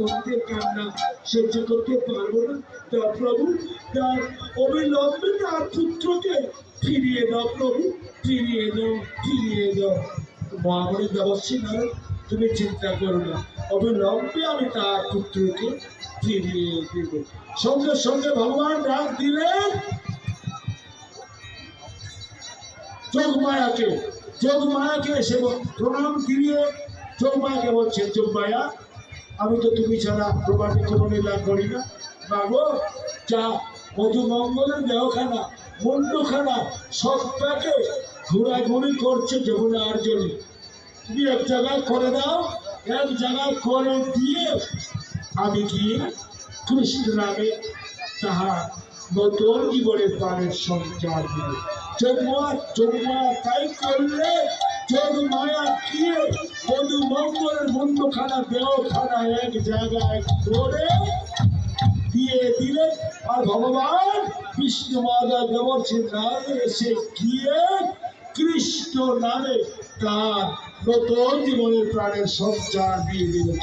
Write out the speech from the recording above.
ভক্তের কান্না সহ্য করতে পারব না। তা প্রভু, তার অবিলম্বে তার পুত্রকে ফিরিয়ে দাও প্রভু, ফিরিয়ে দাও ফিরিয়ে দাও। দেবশ্রী নারদ তুমি চিন্তা করো না। অবিলম্বে আমি তার পুত্রকে ফিরিয়ে দেব। সঙ্গে সঙ্গে ভগবান ডাক দিলেন যোগমায়াকে যোগমায়াকে এসে প্রণাম দিয়ে যোগমায়াকে বলছে, যোগমায়া আমি তো তুমি ছাড়া প্রমাণে কোনো লীলা করি না। বাবু, যা মধুমঙ্গলের দেহখানা, মুন্ডখানা সবটাকে ঘোরাঘুরি করছে যমুনার জন্য তুমি এক জায়গায় করে দাও, এক জায়গায় করে দিয়ে আমি গিয়ে কৃষ্ণ নামে তাহা নতুন জীবনের প্রাণের সঞ্চার দিল যোগমা যোগমা তাই করলে মধু মুন্ডখানা দেহখানা এক জায়গায় করে দিয়ে দিলেন আর ভগবান কৃষ্ণ মাদা দেবর্ষী নামে এসে গিয়ে কৃষ্ণ নামে তার নতুন জীবনের প্রাণের সঞ্চার দিয়ে দিলেন।